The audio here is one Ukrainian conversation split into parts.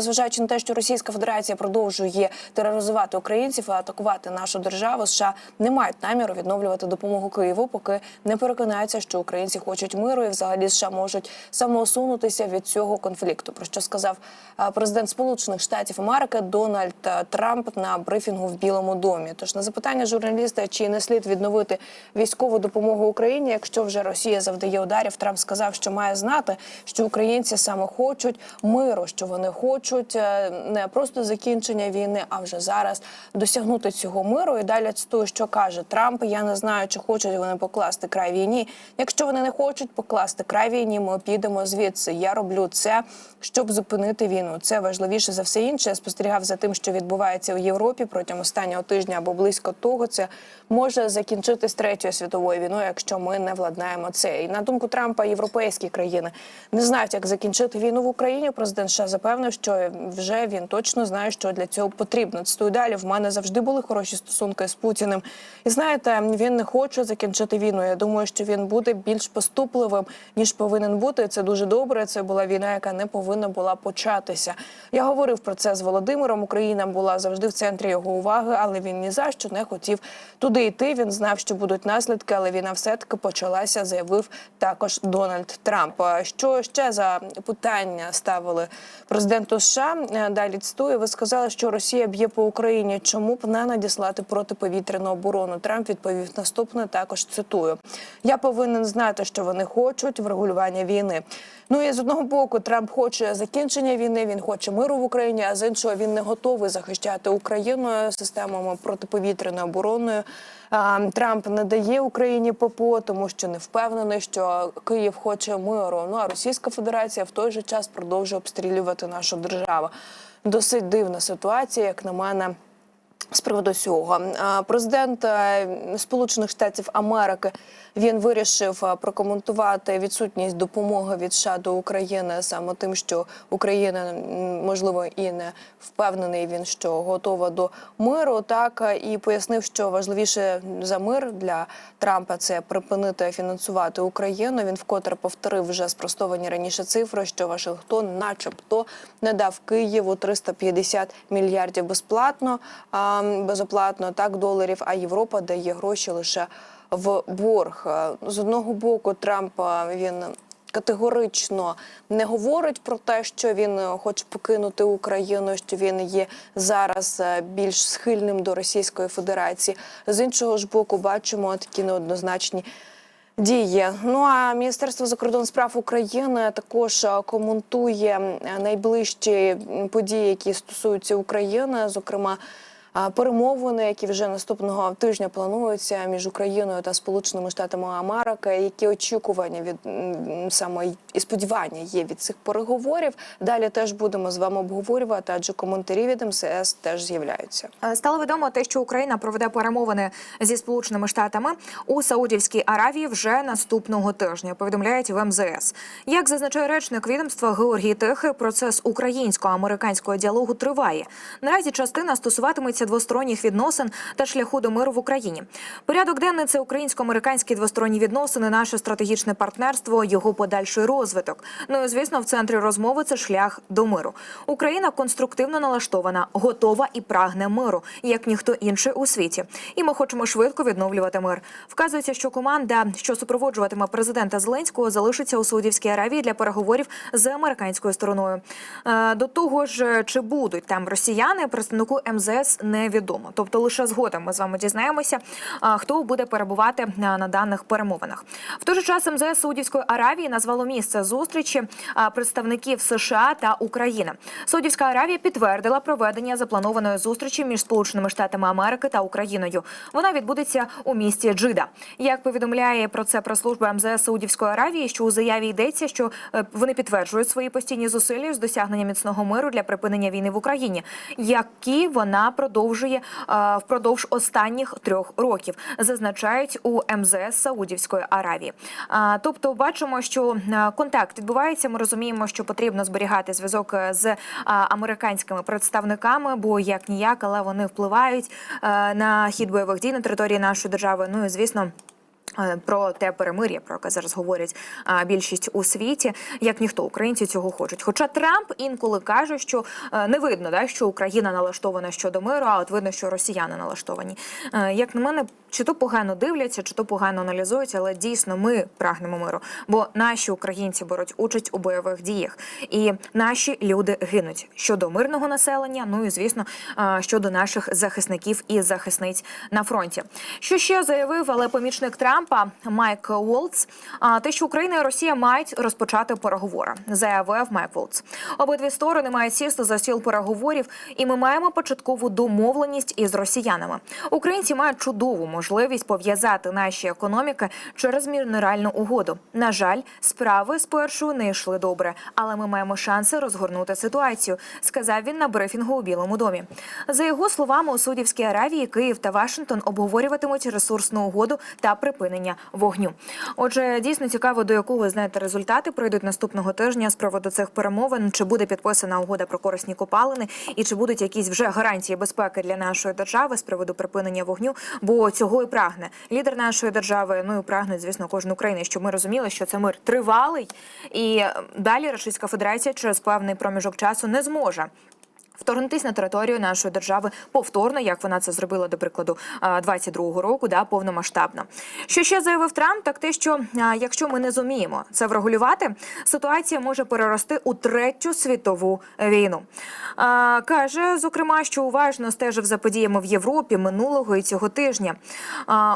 незважаючи на те, що Російська Федерація продовжує тероризувати українців і атакувати нашу державу, США не мають наміру відновлювати допомогу Києву, поки не переконаються, що українці хочуть миру, і взагалі США можуть самоусунутися від цього конфлікту. Про що сказав президент Сполучених Штатів Америки Дональд Трамп на брифінгу в Білому домі. Тож на запитання журналіста, чи не слід відновити військову допомогу Україні, якщо вже Росія завдає ударів, Трамп сказав, що має знати, що українці саме хочуть миру, що вони хочуть е, не просто закінчення війни, а вже зараз досягнути цього миру. І далі цитую, що каже Трамп. Я не знаю, чи хочуть вони покласти край війні. Якщо вони не хочуть покласти край війні, ми підемо звідси. Я роблю це, щоб зупинити війну. Це важливіше за все інше. Я спостерігав за тим, що відбувається у Європі протягом останнього тижня або близько того. Це може закінчитись третьою світовою війною, якщо ми не владнаємо це. І на думку Трампа, європейські країни не знають, як закінчити війну в Україні. Президент США запевнив, що вже він точно знає, що для цього потрібно. Цитую далі. В мене завжди були хороші стосунки з Путіним. І знаєте, він не хоче закінчити війну. Я думаю, що він буде більш поступливим ніж повинен бути. Це дуже добре. Це була війна, яка не повинна була початися. Я говорив про це з Володимиром. Україна була завжди в центрі його уваги, але він ні за що не хотів туди йти. Він знав, що будуть наслідки, але війна все таки почалася. Заявив також Дональд Трамп. Що ще за питання ставили президенту США? Е, Далі цитую. Ви сказали, що Росія б'є по Україні. Чому б не надіслати протиповітряну оборону? Трамп відповів наступне. Також цитую: я повинен знати, що вони хочуть врегулювання війни. Ну і з одного боку, Трамп хоче закінчення війни. Він хоче миру в Україні. А з іншого він не готовий захищати Україну системами протиповітряної обороною. Трамп не дає Україні ППО, тому що не впевнений, що Київ хоче миру. Ну а Російська Федерація в той же час продовжує обстрілювати нашу державу. Досить дивна ситуація, як на мене. З приводу цього президент е, Сполучених Штатів Америки він вирішив е, прокоментувати відсутність допомоги від США до України саме тим, що Україна можливо і не впевнений він, що готова до миру. Так е, і пояснив, що важливіше за мир для Трампа це припинити фінансувати Україну. Він вкотре повторив вже спростовані раніше цифри, що Вашингтон, начебто, не дав Києву 350 мільярдів безплатно, а, безоплатно так доларів. А Європа дає гроші лише в борг. Е, З одного боку, Трамп він. Категорично не говорить про те, що він е, хоче покинути Україну, що він є зараз е, більш схильним до Російської Федерації. З іншого ж боку, бачимо такі неоднозначні дії. Ну а Міністерство закордонних справ України також коментує найближчі події, які стосуються України, зокрема. Перемовини, які вже наступного тижня плануються між Україною та Сполученими Штатами Америки, які очікування від саме і сподівання є від цих переговорів. Далі теж будемо з вами обговорювати, адже коментарі від МСС теж з'являються. Е, Стало відомо те, що Україна проведе перемовини зі сполученими штатами у Саудівській Аравії вже наступного тижня. Повідомляють в МЗС. Як зазначає речник відомства Георгій Тихий, процес українсько-американського діалогу триває. Наразі частина стосуватиметься двосторонніх відносин та шляху до миру в Україні. Порядок денний це українсько-американські двосторонні відносини, наше стратегічне партнерство, його подальший розвиток. Ну і звісно, в центрі розмови це шлях до миру. Україна конструктивно налаштована, готова і прагне миру, як ніхто інший у світі. І ми хочемо швидко відновлювати мир. Вказується, що команда, що супроводжуватиме президента Зеленського, залишиться у Саудівській Аравії для переговорів з американською стороною. Е, До того ж, чи будуть там росіяни, представнику МЗС невідомо. Тобто лише згодом ми з вами дізнаємося, хто буде перебувати на даних перемовинах. В той же час МЗС Саудівської Аравії назвало місце зустрічі представників США та України. Саудівська Аравія підтвердила проведення запланованої зустрічі між Сполученими Штатами Америки та Україною. Вона відбудеться у місті Джида. Як повідомляє про це прес-служба МЗС Саудівської Аравії, що у заяві йдеться, що е, вони підтверджують свої постійні зусилля з досягнення міцного миру для припинення війни в Україні, які вона продовжує е, впродовж останніх трьох років, зазначають у МЗС Саудівської Аравії. Тобто, бачимо, що е, контакт відбувається. Ми розуміємо, що потрібно зберігати зв'язок е, з американськими представниками, бо як ніяк, але вони впливають е, на хід бойових дій на території нашої держави. Ну і звісно. Е, Про те перемир'я, про яке зараз говорять більшість у світі, як ніхто українці цього хочуть. Хоча Трамп інколи каже, що е, не видно, да, що Україна налаштована щодо миру, а от видно, що росіяни налаштовані. Е, Як на мене, чи то погано дивляться, чи то погано аналізують, але дійсно ми прагнемо миру, бо наші українці беруть участь у бойових діях, і наші люди гинуть щодо мирного населення. Ну і звісно, щодо наших захисників і захисниць на фронті. Що ще заявив, але помічник Трампа Майк Волц, те, що Україна і Росія мають розпочати переговори, заявив Майк Волц. Обидві сторони мають сісти за стіл переговорів, і ми маємо початкову домовленість із росіянами. Українці мають чудову можливість пов'язати наші економіки через мінеральну угоду. На жаль, справи спершу не йшли добре, але ми маємо шанси розгорнути ситуацію, сказав він на брифінгу у Білому домі. За його словами, у Саудівській Аравії Київ та Вашингтон обговорюватимуть ресурсну угоду та припинення вогню. Отже, дійсно цікаво, до якого знаєте результати пройдуть наступного тижня з приводу цих перемовин. Чи буде підписана угода про корисні копалини, і чи будуть якісь вже гарантії безпеки для нашої держави з приводу припинення вогню? Бо цього і прагне лідер нашої держави. Ну і прагне, звісно, кожен України, щоб ми розуміли, що це мир тривалий, і е, далі Російська Федерація через певний проміжок часу не зможе. Вторгнутись на територію нашої держави повторно, як вона це зробила до прикладу а, 22-го року, да повномасштабно. Що ще заявив Трамп, так те, що якщо ми не зуміємо це врегулювати, ситуація може перерости у третю світову війну. Каже, зокрема, що уважно стежив за подіями в Європі минулого і цього тижня.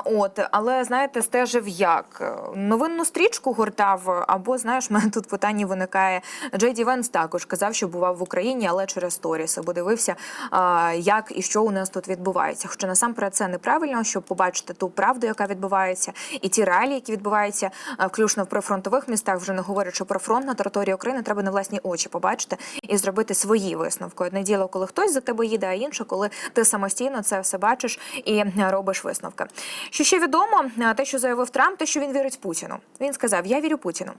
От, але знаєте, стежив як новинну стрічку гортав, або знаєш, мене тут питання виникає. Джей Ді Венс також казав, що бував в Україні, але через сторіс, бо дивився, як і що у нас тут відбувається. Хоча насамперед це неправильно, щоб побачити ту правду, яка відбувається, і ті реалії, які відбуваються, включно в прифронтових містах, вже не говорячи про фронт на території України, треба на власні очі побачити і зробити свої висновки. Одне діло, коли хтось за тебе їде, а інше, коли ти самостійно це все бачиш і робиш висновки. Що ще відомо, те, що заявив Трамп, те, що він вірить Путіну. Він сказав: Я вірю Путіну.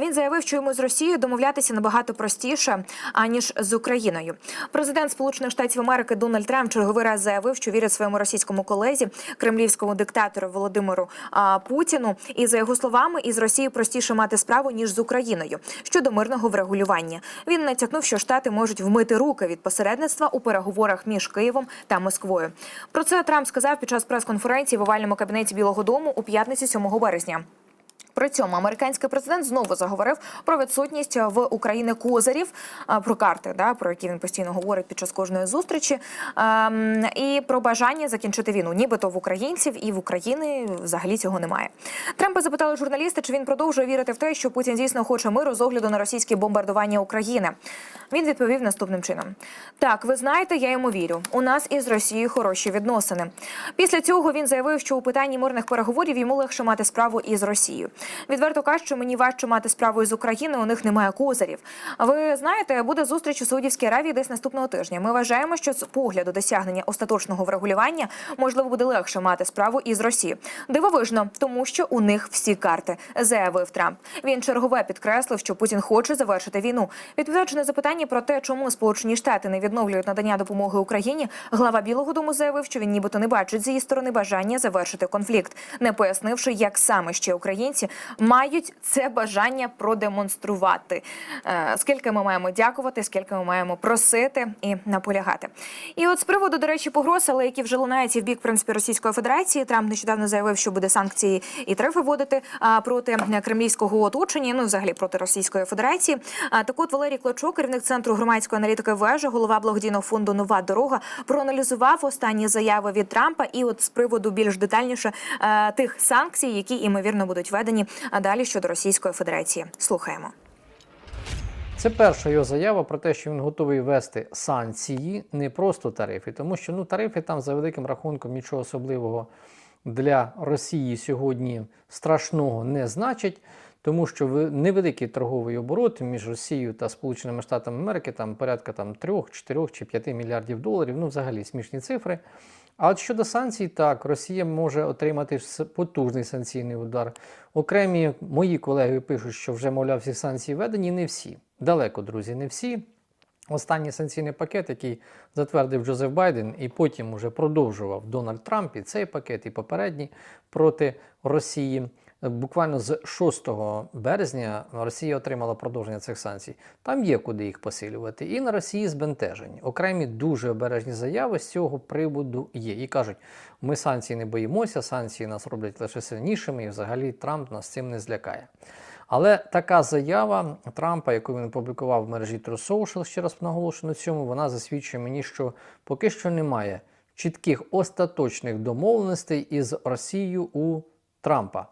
Він заявив, що йому з Росією домовлятися набагато простіше аніж з Україною. Президент Сполучених Штатів Америки Дональд Трамп черговий раз заявив, що вірить своєму російському колезі, кремлівському диктатору Володимиру а, Путіну. І за його словами, із Росією простіше мати справу ніж з Україною щодо мирного врегулювання. Він натякнув, що штати можуть вмити руки від посередництва у переговорах між Києвом та Москвою. Про це Трамп сказав під час прес-конференції в овальному кабінеті Білого Дому у п'ятницю 7 березня. При цьому американський президент знову заговорив про відсутність в Україні козирів, про карти, да про які він постійно говорить під час кожної зустрічі, ем, і про бажання закінчити війну, нібито в українців і в Україні взагалі цього немає. Трампа запитали журналісти, чи він продовжує вірити в те, що Путін дійсно хоче миру з огляду на російські бомбардування України. Він відповів наступним чином: так, ви знаєте, я йому вірю. У нас із Росією хороші відносини. Після цього він заявив, що у питанні мирних переговорів йому легше мати справу із Росією. Відверто кажуть, що мені важче мати справу із Україною, у них немає козирів. Ви знаєте, буде зустріч у Саудівській Аравії десь наступного тижня. Ми вважаємо, що з погляду досягнення остаточного врегулювання можливо буде легше мати справу із Росією. Дивовижно, тому що у них всі карти, заявив Трамп. Він чергове підкреслив, що Путін хоче завершити війну. Відповідаючи на запитання про те, чому Сполучені Штати не відновлюють надання допомоги Україні, глава Білого Дому заявив, що він нібито не бачить з її сторони бажання завершити конфлікт, не пояснивши, як саме ще українці мають це бажання продемонструвати. Е, Скільки ми маємо дякувати, скільки ми маємо просити і наполягати. І от з приводу, до речі, погроз, але які вже лунають в бік принципі Російської Федерації, Трамп нещодавно заявив, що буде санкції і трефи вводити проти кремлівського оточення, ну взагалі проти Російської Федерації. Так от Валерій Клочок, керівник центру громадської аналітики вежа, голова благодійного фонду Нова дорога, проаналізував останні заяви від Трампа. І от з приводу більш детальніше е, тих санкцій, які імовірно будуть введені далі щодо Російської Федерації. Слухаємо. Це перша його заява про те, що він готовий ввести санкції, не просто тарифи, тому що ну, тарифи там за великим рахунком нічого особливого для Росії сьогодні страшного не значать, тому що невеликий торговий оборот між Росією та Сполученими Штатами Америки там порядка там 3, 4 чи 5 мільярдів доларів, ну взагалі смішні цифри. А от щодо санкцій, так, Росія може отримати потужний санкційний удар. Окремі мої колеги пишуть, що вже, мовляв, всі санкції введені, не всі. Далеко, друзі, не всі. Останній санкційний пакет, який затвердив Джозеф Байден, і потім уже продовжував Дональд Трамп, і цей пакет, і попередній проти Росії. Буквально з 6 березня Росія отримала продовження цих санкцій. Там є куди їх посилювати. І на Росії збентежені. Окремі дуже обережні заяви з цього приводу є. І кажуть, ми санкцій не боїмося, санкції нас роблять лише сильнішими, і взагалі Трамп нас цим не злякає. Але така заява Трампа, яку він опублікував в мережі True Social, ще раз наголошую на цьому, вона засвідчує мені, що поки що немає чітких остаточних домовленостей із Росією у Трампа.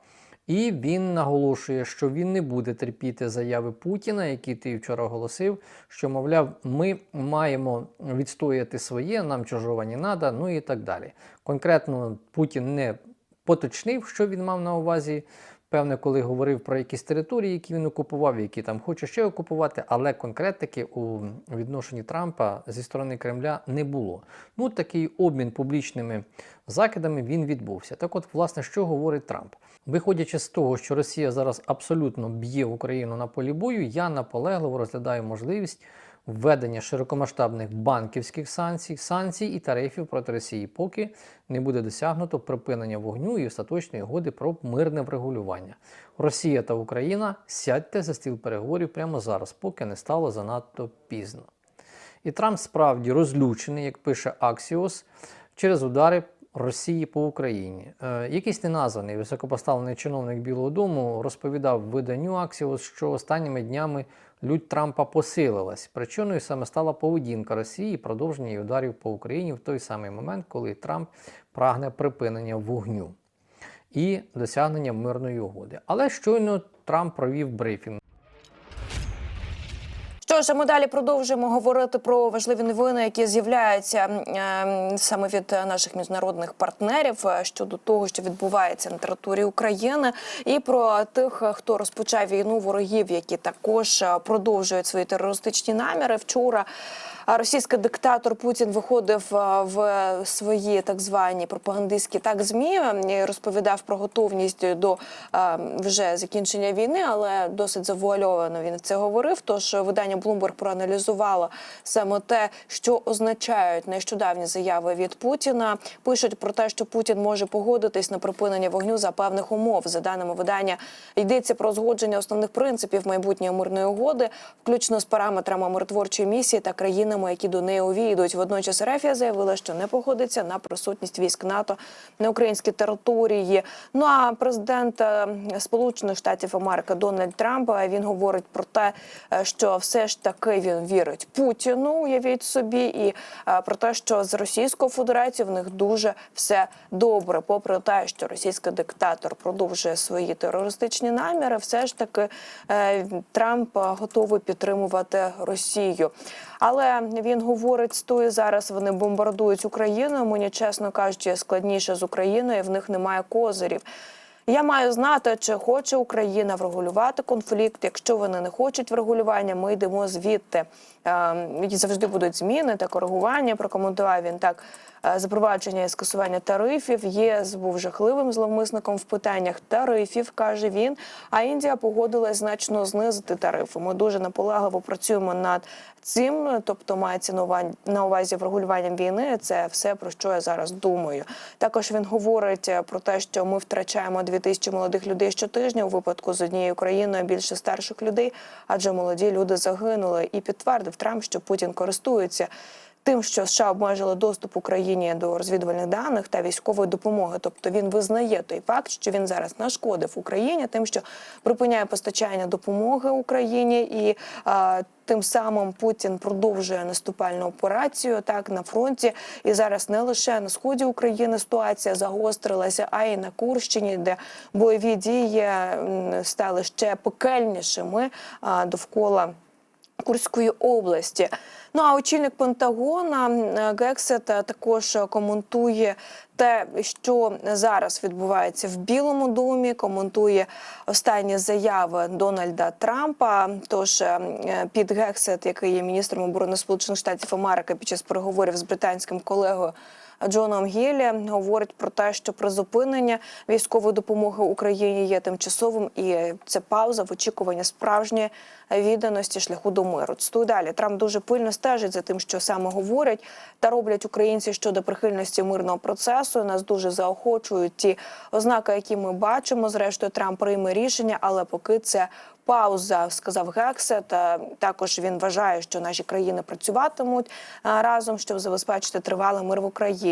І він наголошує, що він не буде терпіти заяви Путіна, які ти вчора оголосив, що, мовляв, ми маємо відстояти своє, нам чужого не треба, ну і так далі. Конкретно Путін не поточнив, що він мав на увазі. Певне, коли говорив про якісь території, які він окупував, які там хоче ще окупувати, але конкретики у відношенні Трампа зі сторони Кремля не було. Ну, такий обмін публічними закидами він відбувся. Так, от, власне, що говорить Трамп? Виходячи з того, що Росія зараз абсолютно б'є Україну на полі бою, я наполегливо розглядаю можливість введення широкомасштабних банківських санкцій, санкцій і тарифів проти Росії, поки не буде досягнуто припинення вогню і остаточної угоди про мирне врегулювання. Росія та Україна сядьте за стіл переговорів прямо зараз, поки не стало занадто пізно. І Трамп справді розлючений, як пише Axios, через удари Росії по Україні. Е, якийсь неназваний високопоставлений чиновник Білого Дому розповідав виданню Axios, що останніми днями лють Трампа посилилась. Причиною саме стала поведінка Росії і продовження її ударів по Україні в той самий момент, коли Трамп прагне припинення вогню і досягнення мирної угоди. Але щойно Трамп провів брифінг. Що ж, ми далі продовжуємо говорити про важливі новини, які з'являються е, саме від наших міжнародних партнерів е, щодо того, що відбувається на території України, і про тих, хто розпочав війну ворогів, які також е, продовжують свої терористичні наміри. Вчора російський диктатор Путін виходив е, в свої так звані пропагандистські так змі і розповідав про готовність до е, вже закінчення війни, але досить завуальовано він це говорив. Тож видання Bloomberg проаналізувало саме те, що означають нещодавні заяви від Путіна. Пишуть про те, що Путін може погодитись на припинення вогню за певних умов. За даними видання, йдеться про згодження основних принципів майбутньої мирної угоди, включно з параметрами миротворчої місії та країнами, які до неї увійдуть. Водночас Рефія заявила, що не погодиться на присутність військ НАТО на українській території. Ну а президент е, Сполучених Штатів Америки Дональд Трамп е, він говорить про те, е, що все ж таки він вірить Путіну. Уявіть собі, і е, про те, що з Російською Федерацією в них дуже все добре, попри те, що російський диктатор продовжує свої терористичні наміри, все ж таки е, Трамп готовий підтримувати Росію. Але він говорить з тою зараз. Вони бомбардують Україну. Мені чесно кажучи, складніше з Україною. В них немає козирів. Я маю знати, чи хоче Україна врегулювати конфлікт. Якщо вони не хочуть врегулювання, ми йдемо звідти. Е, і завжди будуть зміни та коригування. Прокоментував він так. Е, Запровадження і скасування тарифів ЄС був жахливим зловмисником в питаннях тарифів, каже він. А Індія погодилась значно знизити тарифи. Ми дуже наполегливо працюємо над цим. Тобто мається на увазі врегулюванням війни. Це все про що я зараз думаю. Також він говорить е, про те, що ми втрачаємо 2000 молодих людей щотижня у випадку з однією країною більше старших людей, адже молоді люди загинули. І підтвердив Трамп, що Путін користується. Тим, що США обмежили доступ Україні до розвідувальних даних та військової допомоги, тобто він визнає той факт, що він зараз нашкодив Україні, тим, що припиняє постачання допомоги Україні, і а, тим самим Путін продовжує наступальну операцію так на фронті. І зараз не лише на сході України ситуація загострилася, а й на Курщині, де бойові дії стали ще пекельнішими а, довкола. Курської області. Ну а очільник Пентагона Гексет е, також е, коментує те, що зараз відбувається в Білому домі. Коментує останні заяви Дональда Трампа. Тож е, Піт Гексет, який є міністром оборони Сполучених Штатів Америки, під час переговорів з британським колегою. Джоном Гіллі говорить про те, що призупинення військової допомоги Україні є тимчасовим, і це пауза в очікуванні справжньої відданості шляху до миру. Цитую далі Трамп дуже пильно стежить за тим, що саме говорять та роблять українці щодо прихильності мирного процесу. Нас дуже заохочують ті ознаки, які ми бачимо. Зрештою, Трамп прийме рішення, але поки це пауза, сказав Гексет. Також він вважає, що наші країни працюватимуть разом, щоб забезпечити тривалий мир в Україні.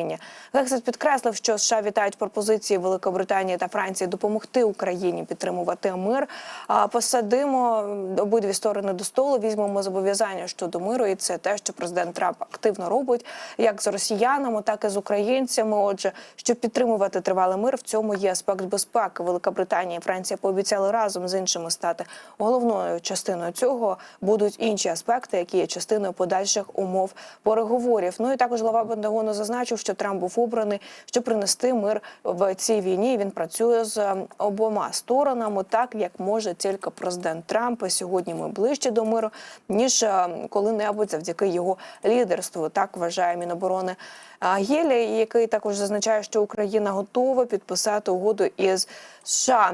Гексет підкреслив, що США вітають пропозиції Великобританії та Франції допомогти Україні підтримувати мир. А Посадимо обидві сторони до столу, візьмемо зобов'язання щодо миру, і це те, що президент Трамп активно робить, як з росіянами, так і з українцями. Отже, щоб підтримувати тривалий мир, в цьому є аспект безпеки. Велика Британія і Франція пообіцяли разом з іншими стати головною частиною цього будуть інші аспекти, які є частиною подальших умов переговорів. Ну і також глава Пентагону зазначив, що Трамп був обраний, щоб принести мир в цій війні. Він працює з е, обома сторонами, так як може тільки президент Трамп. Сьогодні ми ближче до миру ніж е, коли-небудь завдяки його лідерству. Так вважає Міноборони Гелі, який також зазначає, що Україна готова підписати угоду із США.